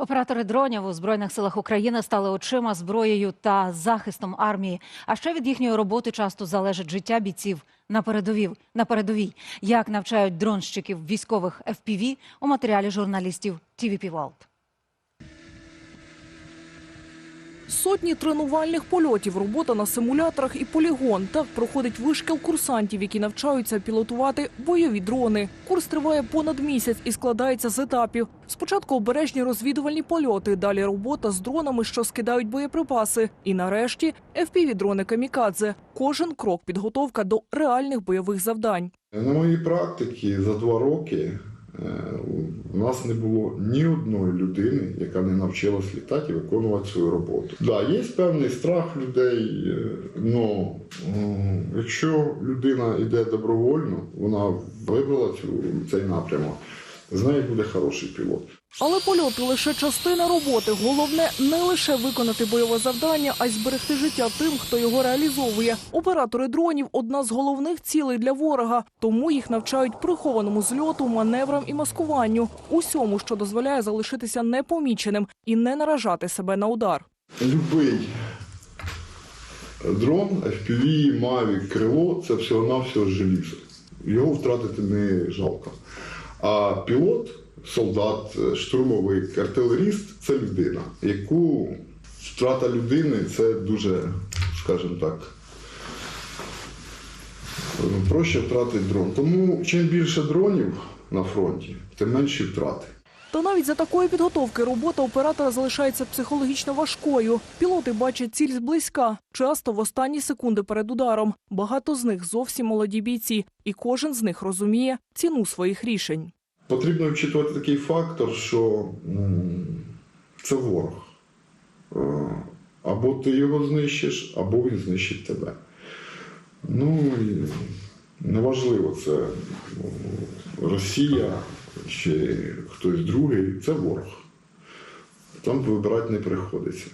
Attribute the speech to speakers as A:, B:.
A: Оператори дронів у збройних силах України стали очима, зброєю та захистом армії. А ще від їхньої роботи часто залежить життя бійців на передовій. На передовій як навчають дронщиків військових FPV у матеріалі журналістів TVP World.
B: Сотні тренувальних польотів, робота на симуляторах і полігон. Так проходить вишкіл курсантів, які навчаються пілотувати бойові дрони. Курс триває понад місяць і складається з етапів. Спочатку обережні розвідувальні польоти, далі робота з дронами, що скидають боєприпаси. І нарешті FPV-дрони камікадзе. Кожен крок підготовка до реальних бойових завдань.
C: На моїй практиці за два роки у нас не було ні одної людини, яка не навчилась літати і виконувати свою роботу. Да, є певний страх людей, але якщо людина йде добровольно, вона вибрала цей напрямок, з нею буде хороший пілот.
B: Але польоти лише частина роботи. Головне не лише виконати бойове завдання, а й зберегти життя тим, хто його реалізовує. Оператори дронів одна з головних цілей для ворога, тому їх навчають прихованому зльоту, маневрам і маскуванню, усьому, що дозволяє залишитися непоміченим і не наражати себе на удар.
C: Любий дрон, FPV, Mavic, крило це всього-навсього желізо. Його втратити не жалко. А пілот, солдат, штурмовик, артилеріст це людина, яку втрата людини це дуже, скажімо так, проще втратити дрон. Тому чим більше дронів на фронті, тим менші втрати.
B: Та навіть за такої підготовки робота оператора залишається психологічно важкою. Пілоти бачать ціль зблизька, часто в останні секунди перед ударом. Багато з них зовсім молоді бійці, і кожен з них розуміє ціну своїх рішень.
C: Потрібно вчитувати такий фактор, що це ворог. Е, Або ти його знищиш, або він знищить тебе. Ну, неважливо, це Росія чи хтось другий, це ворог. Там вибирати не приходиться.